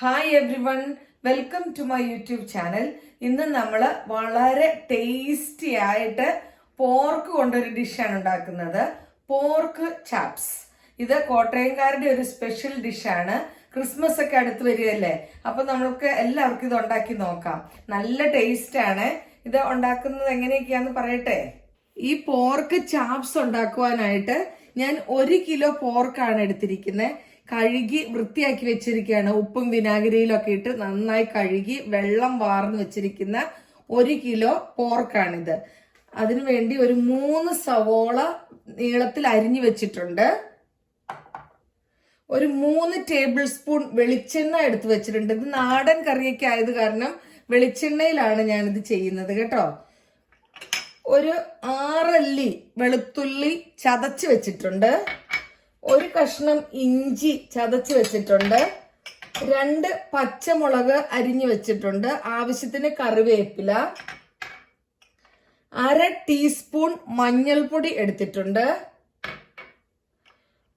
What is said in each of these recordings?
Hi everyone welcome to my YouTube channel ഇന്ന് നമ്മൾ വളരെ ടേസ്റ്റി ആയിട്ട് പോർക്ക് കൊണ്ടൊരു ഡിഷാണ് ഉണ്ടാക്കുന്നത്. പോർക്ക് ചാപ്സ് ഇത് കോട്ടയംകാരുടെ ഒരു സ്പെഷ്യൽ ഡിഷാണ് ക്രിസ്മസ് ഒക്കെ അടുത്ത് വരികയല്ലേ? അപ്പൊ നമ്മൾക്ക് എല്ലാവർക്കും ഇത് ഉണ്ടാക്കി നോക്കാം. നല്ല ടേസ്റ്റ് ആണ്. ഇത് ഉണ്ടാക്കുന്നത് എങ്ങനെയൊക്കെയാന്ന് പറയട്ടെ? ഈ പോർക്ക് ചാപ്സ് ഉണ്ടാക്കുവാനായിട്ട് ഞാൻ ഒരു കിലോ പോർക്കാണ് എടുത്തിരിക്കുന്നത് കഴുകി വൃത്തിയാക്കി വെച്ചിരിക്കുകയാണ്. ഉപ്പും വിനാഗിരിയിലൊക്കെ ഇട്ട് നന്നായി കഴുകി വെള്ളം വാർന്ന് വെച്ചിരിക്കുന്ന ഒരു കിലോ പോർക്കാണിത്. അതിനു വേണ്ടി ഒരു മൂന്ന് സവോള നീളത്തിൽ അരിഞ്ഞു വെച്ചിട്ടുണ്ട്. ഒരു മൂന്ന് ടേബിൾ സ്പൂൺ വെളിച്ചെണ്ണ എടുത്ത് വെച്ചിട്ടുണ്ട്. ഇത് നാടൻ കറിയൊക്കെ ആയത് കാരണം വെളിച്ചെണ്ണയിലാണ് ഞാനിത് ചെയ്യുന്നത് കേട്ടോ. ഒരു ആറല്ലി വെളുത്തുള്ളി ചതച്ച് വെച്ചിട്ടുണ്ട്. ഒരു കഷ്ണം ഇഞ്ചി ചതച്ച് വെച്ചിട്ടുണ്ട്. രണ്ട് പച്ചമുളക് അരിഞ്ഞു വെച്ചിട്ടുണ്ട്. ആവശ്യത്തിന് കറിവേപ്പില. അര ടീസ്പൂൺ മഞ്ഞൾപ്പൊടി എടുത്തിട്ടുണ്ട്.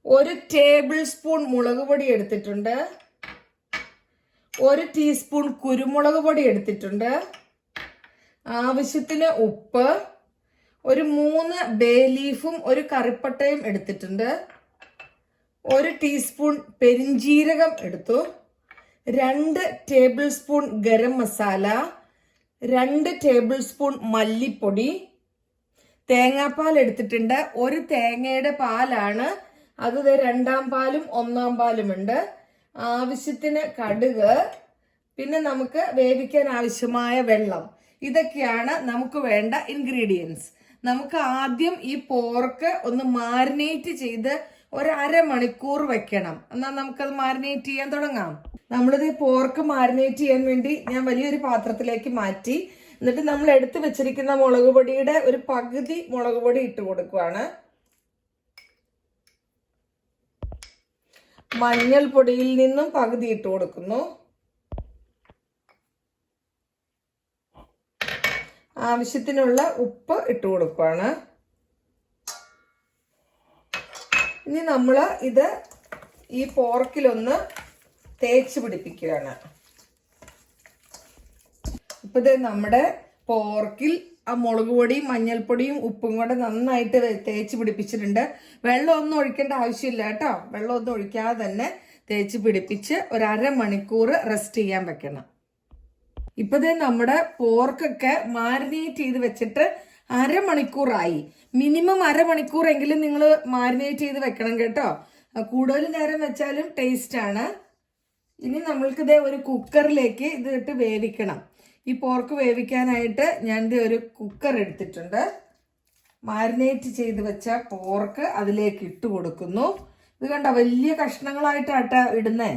ഒരു ടേബിൾ സ്പൂൺ മുളക് പൊടി എടുത്തിട്ടുണ്ട്. ഒരു ടീസ്പൂൺ കുരുമുളക് പൊടി എടുത്തിട്ടുണ്ട്. ആവശ്യത്തിന് ഉപ്പ്. ഒരു മൂന്ന് ബേ ലീഫും ഒരു കറിപ്പട്ടയും എടുത്തിട്ടുണ്ട്. ഒരു ടീസ്പൂൺ പെരിഞ്ജീരകം എടുത്തു. രണ്ട് ടേബിൾ സ്പൂൺ ഗരം മസാല. രണ്ട് ടേബിൾ സ്പൂൺ മല്ലിപ്പൊടി. തേങ്ങാപ്പാൽ എടുത്തിട്ടുണ്ട്. ഒരു തേങ്ങയുടെ പാലാണ്. അത് രണ്ടാം പാലും ഒന്നാം പാലും ഉണ്ട്. ആവശ്യത്തിന് കടുക്. പിന്നെ നമുക്ക് വേവിക്കാൻ ആവശ്യമായ വെള്ളം. ഇതൊക്കെയാണ് നമുക്ക് വേണ്ട ഇൻഗ്രീഡിയൻസ് നമുക്ക് ആദ്യം ഈ പോർക്ക് ഒന്ന് മാരിനേറ്റ് ചെയ്ത് ഒരു അരമണിക്കൂർ വെക്കണം. എന്നാൽ നമുക്കത് മാരിനേറ്റ് ചെയ്യാൻ തുടങ്ങാം. നമ്മളിത് പോർക്ക് മാരിനേറ്റ് ചെയ്യാൻ വേണ്ടി ഞാൻ വലിയൊരു പാത്രത്തിലേക്ക് മാറ്റി. എന്നിട്ട് നമ്മൾ എടുത്തു വെച്ചിരിക്കുന്ന മുളക് പൊടിയുടെ ഒരു പകുതി മുളക് പൊടി ഇട്ട് കൊടുക്കുവാണ്. മഞ്ഞൾപ്പൊടിയിൽ നിന്നും പകുതി ഇട്ട് കൊടുക്കുന്നു. ആവശ്യത്തിനുള്ള ഉപ്പ് ഇട്ട് കൊടുക്കുകയാണ് ഇനി നമ്മൾ ഇത് ഈ പോർക്കിലൊന്ന് തേച്ച് പിടിപ്പിക്കുകയാണ്. ഇപ്പത് നമ്മുടെ പോർക്കിൽ ആ മുളക് പൊടിയും മഞ്ഞൾപ്പൊടിയും ഉപ്പും കൂടെ നന്നായിട്ട് തേച്ച് പിടിപ്പിച്ചിട്ടുണ്ട്. വെള്ളമൊന്നും ഒഴിക്കേണ്ട ആവശ്യമില്ല കേട്ടോ. വെള്ളമൊന്നും ഒഴിക്കാതെ തന്നെ തേച്ച് പിടിപ്പിച്ച് ഒരു അരമണിക്കൂർ റെസ്റ്റ് ചെയ്യാൻ വെക്കണം. ഇപ്പത് നമ്മുടെ പോർക്കൊക്കെ മാരിനേറ്റ് ചെയ്ത് വെച്ചിട്ട് അരമണിക്കൂറായി. മിനിമം അരമണിക്കൂറെങ്കിലും നിങ്ങൾ മാരിനേറ്റ് ചെയ്ത് വെക്കണം കേട്ടോ. കൂടുതൽ നേരം വെച്ചാലും ടേസ്റ്റ് ആണ്. ഇനി നമ്മൾക്ക് ഇതേ ഒരു കുക്കറിലേക്ക് ഇത് ഇട്ട് വേവിക്കണം. ഈ പോർക്ക് വേവിക്കാനായിട്ട് ഞാൻ ഇത് ഒരു കുക്കർ എടുത്തിട്ടുണ്ട്. മാരിനേറ്റ് ചെയ്ത് വെച്ച പോർക്ക് അതിലേക്ക് ഇട്ട് കൊടുക്കുന്നു. ഇത് കണ്ട വലിയ കഷ്ണങ്ങളായിട്ടാട്ട ഇടുന്നേ.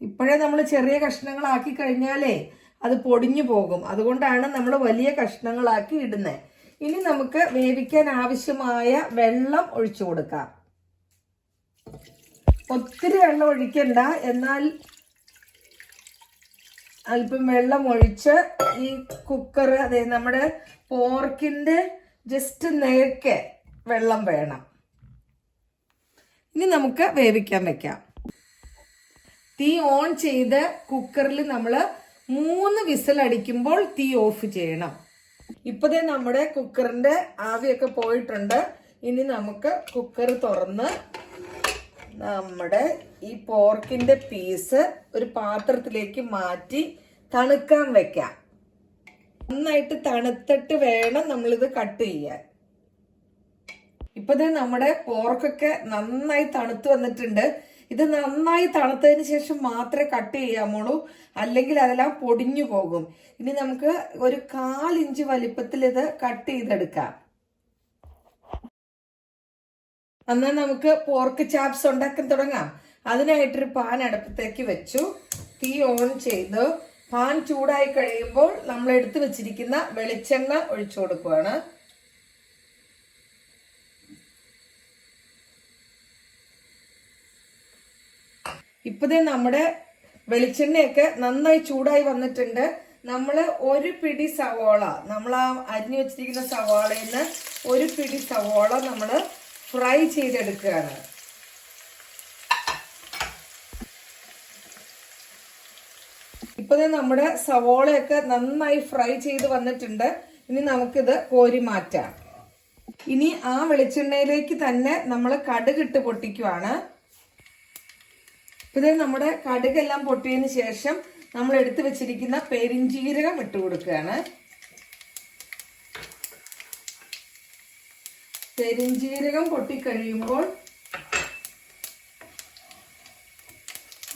ഇപ്പോഴേ നമ്മൾ ചെറിയ കഷ്ണങ്ങളാക്കി കഴിഞ്ഞാലേ അത് പൊടിഞ്ഞു പോകും. അതുകൊണ്ടാണ് നമ്മൾ വലിയ കഷ്ണങ്ങളാക്കി ഇടുന്നത് ഇനി നമുക്ക് വേവിക്കാൻ ആവശ്യമായ വെള്ളം ഒഴിച്ചു കൊടുക്കാം. ഒത്തിരി വെള്ളം ഒഴിക്കണ്ട. എന്നാൽ അല്പം വെള്ളം ഒഴിച്ച് ഈ കുക്കർ അതെ നമ്മുടെ പോർക്കിന്റെ ജസ്റ്റ് നേക്കെ വെള്ളം വേണം. ഇനി നമുക്ക് വേവിക്കാൻ വെക്കാം. തീ ഓൺ ചെയ്ത് കുക്കറിൽ നമ്മൾ മൂന്ന് വിസിൽ അടിക്കുമ്പോൾ തീ ഓഫ് ചെയ്യണം. ഇപ്പതേ നമ്മുടെ കുക്കറിന്റെ ആവിയൊക്കെ പോയിട്ടുണ്ട്. ഇനി നമുക്ക് കുക്കർ തുറന്ന് നമ്മുടെ ഈ പോർക്കിന്റെ പീസ് ഒരു പാത്രത്തിലേക്ക് മാറ്റി തണുക്കാൻ വെക്കാം. നന്നായിട്ട് തണുത്തിട്ട് വേണം നമ്മളിത് കട്ട് ചെയ്യാൻ. ഇപ്പതേ നമ്മുടെ പോർക്കൊക്കെ നന്നായി തണുത്ത് വന്നിട്ടുണ്ട്. ഇത് നന്നായി തണുത്തതിന് ശേഷം മാത്രമേ കട്ട് ചെയ്യാമുള്ളൂ അല്ലെങ്കിൽ അതെല്ലാം പൊടിഞ്ഞു പോകും. ഇനി നമുക്ക് ഒരു കാലിഞ്ച് വലിപ്പത്തിൽ ഇത് കട്ട് ചെയ്തെടുക്കാം. എന്നാൽ നമുക്ക് പോർക്ക് ചാപ്സ് ഉണ്ടാക്കാൻ തുടങ്ങാം. അതിനായിട്ടൊരു പാൻ അടുപ്പത്തേക്ക് വെച്ചു. തീ ഓൺ ചെയ്തു. പാൻ ചൂടായി കഴിയുമ്പോൾ നമ്മൾ എടുത്തു വെച്ചിരിക്കുന്ന വെളിച്ചെണ്ണ ഒഴിച്ചു കൊടുക്കുകയാണ് ഇപ്പതേ നമ്മുടെ വെളിച്ചെണ്ണയൊക്കെ നന്നായി ചൂടായി വന്നിട്ടുണ്ട്. നമ്മൾ ഒരു പിടി സവോള നമ്മൾ ആ അരിഞ്ഞു വെച്ചിരിക്കുന്ന സവോളയിൽ നിന്ന് ഒരു പിടി സവോള നമ്മൾ ഫ്രൈ ചെയ്തെടുക്കുകയാണ്. ഇപ്പതേ നമ്മുടെ സവോളയൊക്കെ നന്നായി ഫ്രൈ ചെയ്ത് വന്നിട്ടുണ്ട്. ഇനി നമുക്കിത് കോരി മാറ്റാം. ഇനി ആ വെളിച്ചെണ്ണയിലേക്ക് തന്നെ നമ്മൾ കടുകിട്ട് പൊട്ടിക്കുവാണ്. ഇത് നമ്മുടെ കടുകെല്ലാം പൊട്ടിയതിന് ശേഷം നമ്മൾ എടുത്തു വെച്ചിരിക്കുന്ന പെരിഞ്ചീരകം ഇട്ട് കൊടുക്കുകയാണ്. പെരിഞ്ചീരകം പൊട്ടിക്കഴിയുമ്പോൾ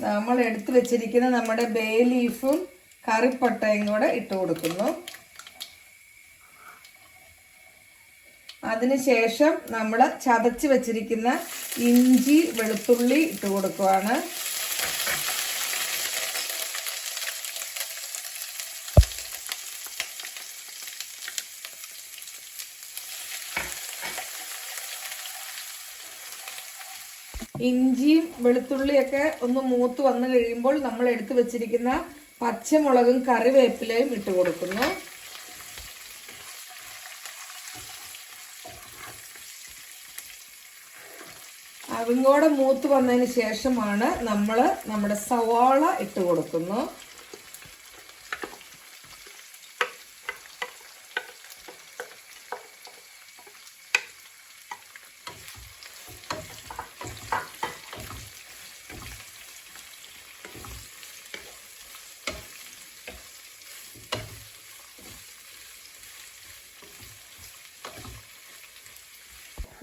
നമ്മൾ എടുത്തു വെച്ചിരിക്കുന്ന നമ്മുടെ ബേ ലീഫും കറിപ്പട്ടയും കൂടെ ഇട്ട് കൊടുക്കുന്നു. അതിനുശേഷം നമ്മൾ ചതച്ച് വെച്ചിരിക്കുന്ന ഇഞ്ചി വെളുത്തുള്ളി ഇട്ട് കൊടുക്കുവാണ്. ഇഞ്ചിയും വെളുത്തുള്ളിയൊക്കെ ഒന്ന് മൂത്ത് വന്നു കഴിയുമ്പോൾ നമ്മൾ എടുത്തു വെച്ചിരിക്കുന്ന പച്ചമുളകും കറിവേപ്പിലയും ഇട്ട് കൊടുക്കുന്നു. അതും കൂടെ മൂത്ത് വന്നതിന് ശേഷമാണ് നമ്മൾ നമ്മുടെ സവാള ഇട്ട് കൊടുക്കുന്നു.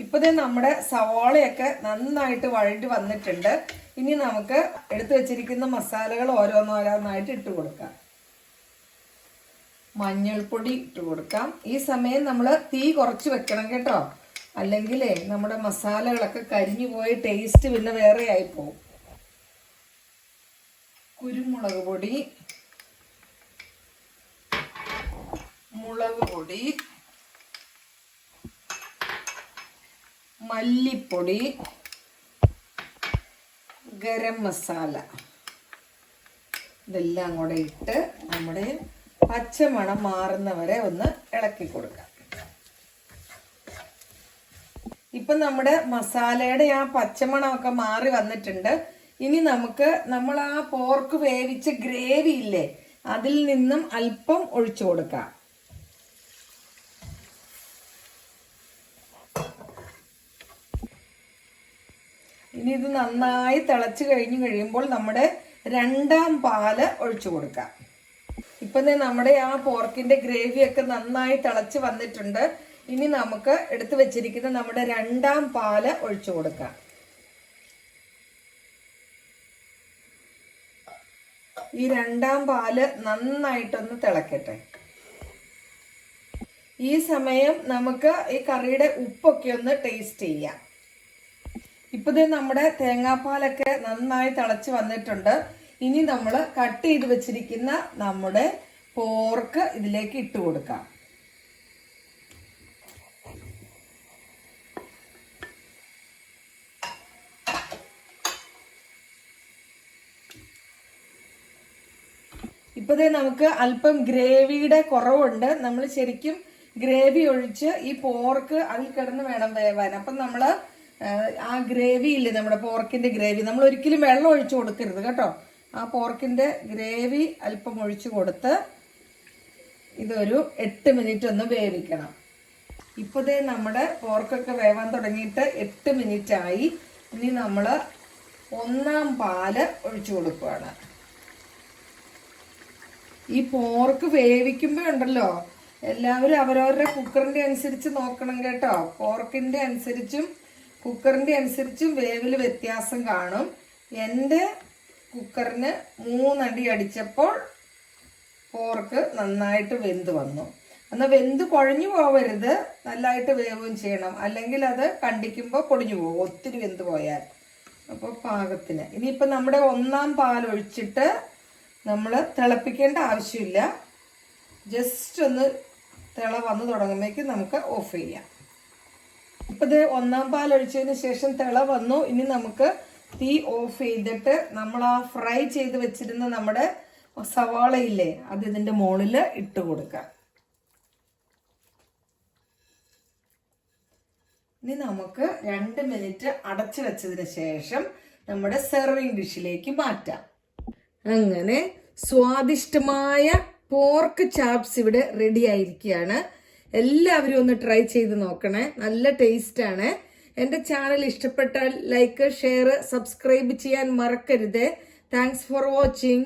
ഇപ്പതേ നമ്മുടെ സവാളയൊക്കെ നന്നായിട്ട് വഴണ്ടി വന്നിട്ടുണ്ട്. ഇനി നമുക്ക് എടുത്തു വെച്ചിരിക്കുന്ന മസാലകൾ ഓരോന്നോരോന്നായിട്ട് ഇട്ട് കൊടുക്കാം. മഞ്ഞൾപ്പൊടി ഇട്ട് കൊടുക്കാം. ഈ സമയം നമ്മൾ തീ കുറച്ച് വെക്കണം കേട്ടോ. അല്ലെങ്കിലേ നമ്മുടെ മസാലകളൊക്കെ കരിഞ്ഞു പോയി ടേസ്റ്റ് പിന്നെ വേറെ പോകും കുരുമുളക് പൊടി മുളക് പൊടി മല്ലിപ്പൊടി ഗരം മസാല. ഇതെല്ലാം കൂടെ ഇട്ട് നമ്മുടെ പച്ചമണം മാറുന്നവരെ ഒന്ന് ഇളക്കി കൊടുക്കാം. ഇപ്പൊ നമ്മുടെ മസാലയുടെ ആ പച്ചമണമൊക്കെ മാറി വന്നിട്ടുണ്ട്. ഇനി നമുക്ക് നമ്മൾ ആ പോർക്ക് വേവിച്ച ഗ്രേവി ഇല്ലേ അതിൽ നിന്നും അല്പം ഒഴിച്ചു കൊടുക്കാം. ഇത് നന്നായി തിളച്ച് കഴിഞ്ഞ് കഴിയുമ്പോൾ നമ്മുടെ രണ്ടാം പാൽ ഒഴിച്ചു കൊടുക്കാം. ഇപ്പം നമ്മുടെ ആ പോർക്കിന്റെ ഗ്രേവി ഒക്കെ നന്നായി തിളച്ച് വന്നിട്ടുണ്ട്. ഇനി നമുക്ക് എടുത്തു വെച്ചിരിക്കുന്ന നമ്മുടെ രണ്ടാം പാൽ ഒഴിച്ചു കൊടുക്കാം. ഈ രണ്ടാം പാൽ നന്നായിട്ടൊന്ന് തിളക്കട്ടെ. ഈ സമയം നമുക്ക് ഈ കറിയുടെ ഉപ്പൊക്കെ ഒന്ന് ടേസ്റ്റ് ചെയ്യാം. ഇപ്പൊ ദേ നമ്മുടെ തേങ്ങാപ്പാലൊക്കെ നന്നായി തിളച്ച് വന്നിട്ടുണ്ട്. ഇനി നമ്മൾ കട്ട് ചെയ്ത് വെച്ചിരിക്കുന്ന നമ്മുടെ പോർക്ക് ഇതിലേക്ക് ഇട്ട് കൊടുക്കാം. ഇപ്പതേ നമുക്ക് അല്പം ഗ്രേവിയുടെ കുറവുണ്ട്. നമ്മൾ ശരിക്കും ഗ്രേവി ഒഴിച്ച് ഈ പോർക്ക് അതിൽ കിടന്ന് വേണം വേവാൻ. അപ്പം നമ്മൾ ഏഹ്, ആ ഗ്രേവി ഇല്ലേ നമ്മുടെ പോർക്കിന്റെ ഗ്രേവി? നമ്മൾ ഒരിക്കലും വെള്ളം ഒഴിച്ചു കൊടുക്കരുത് കേട്ടോ. ആ പോർക്കിന്റെ ഗ്രേവി അല്പം ഒഴിച്ചു കൊടുത്ത് ഇതൊരു എട്ട് മിനിറ്റ് ഒന്ന് വേവിക്കണം. ഇപ്പോഴേ നമ്മുടെ പോർക്കൊക്കെ വേവാൻ തുടങ്ങിയിട്ട് എട്ട് മിനിറ്റ് ആയി. ഇനി നമ്മൾ ഒന്നാം പാൽ ഒഴിച്ചു കൊടുക്കുകയാണ് ഈ പോർക്ക് വേവിക്കുമ്പോ ഉണ്ടല്ലോ എല്ലാവരും അവരവരുടെ കുക്കറിന്റെ അനുസരിച്ച് നോക്കണം കേട്ടോ. പോർക്കിന്റെ അനുസരിച്ചും കുക്കറിന്റെ അനുസരിച്ചും വേവിൽ വ്യത്യാസം കാണും. എന്റെ കുക്കറിന് മൂന്നടി അടിച്ചപ്പോൾ പോർക്ക് നന്നായിട്ട് വെന്ത് വന്നു. എന്നാൽ വെന്ത് കുഴഞ്ഞു പോവരുത്. നല്ലതായിട്ട് വേവും ചെയ്യണം. അല്ലെങ്കിൽ അത് കണ്ടിക്കുമ്പോൾ പൊടിഞ്ഞു പോകും. ഒത്തിരി വെന്ത് പോയാൽ. അപ്പോൾ പാകത്തിന്. ഇനിയിപ്പോൾ നമ്മുടെ ഒന്നാം പാൽ ഒഴിച്ചിട്ട് നമ്മൾ തിളപ്പിക്കേണ്ട ആവശ്യമില്ല. ജസ്റ്റ് ഒന്ന് തിള വന്ന് തുടങ്ങുമ്പോഴേക്കും നമുക്ക് ഓഫ് ചെയ്യാം. ഇത് ഒന്നാം പാൽ ഒഴിച്ചതിന് ശേഷം തിള വന്നു. ഇനി നമുക്ക് തീ ഓഫ് ചെയ്തിട്ട് നമ്മൾ ആ ഫ്രൈ ചെയ്ത് വെച്ചിരുന്ന നമ്മുടെ സവാളയില്ലേ അത് ഇതിന്റെ മുകളിൽ ഇട്ട് കൊടുക്കാം. ഇനി നമുക്ക് രണ്ട് മിനിറ്റ് അടച്ചു വെച്ചതിന് ശേഷം നമ്മുടെ സെർവിങ് ഡിഷിലേക്ക് മാറ്റാം. അങ്ങനെ സ്വാദിഷ്ടമായ പോർക്ക് ചാപ്സ് ഇവിടെ റെഡി ആയിരിക്കുകയാണ്. എല്ലാവരും ഒന്ന് ട്രൈ ചെയ്ത് നോക്കണേ. നല്ല ടേസ്റ്റ് ആണ്. എന്റെ ചാനൽ ഇഷ്ടപ്പെട്ടാൽ ലൈക്ക് ഷെയർ സബ്സ്ക്രൈബ് ചെയ്യാൻ മറക്കരുത്. Thanks for watching